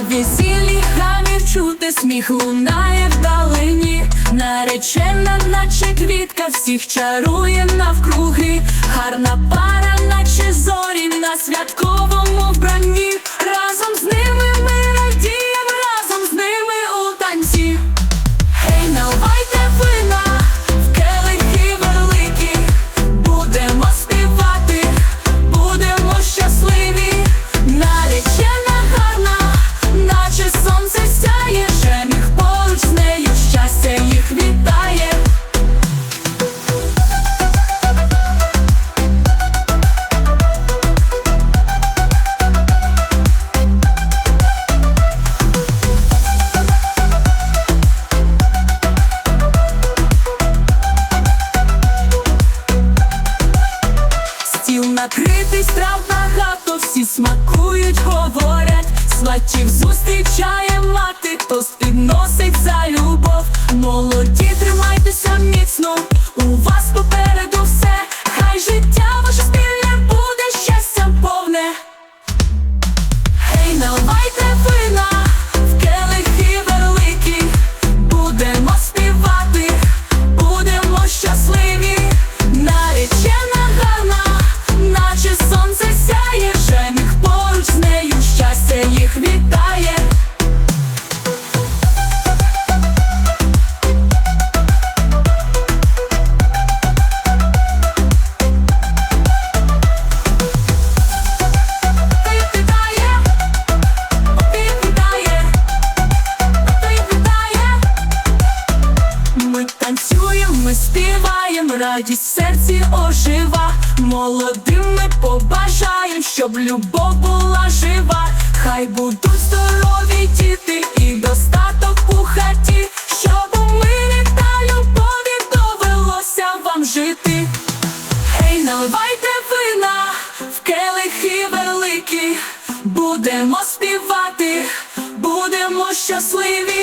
весіллі хамі чути сміх лунає вдалині, наречена, наче квітка, всіх чарує навкруги, гарна пара, наче зорі на святковому накритий страв багато, всі смакують, говорять, сватів зустрічає мати, тост підносить за любов. Молоді, тримайтеся міцно, радість серці ожива. Молодим ми побажаєм, щоб любов була жива. Хай будуть здорові діти і достаток у хаті, щоб у мирі та любові довелося вам жити. Гей, наливайте вина в келихи великі, будемо співати, будемо щасливі,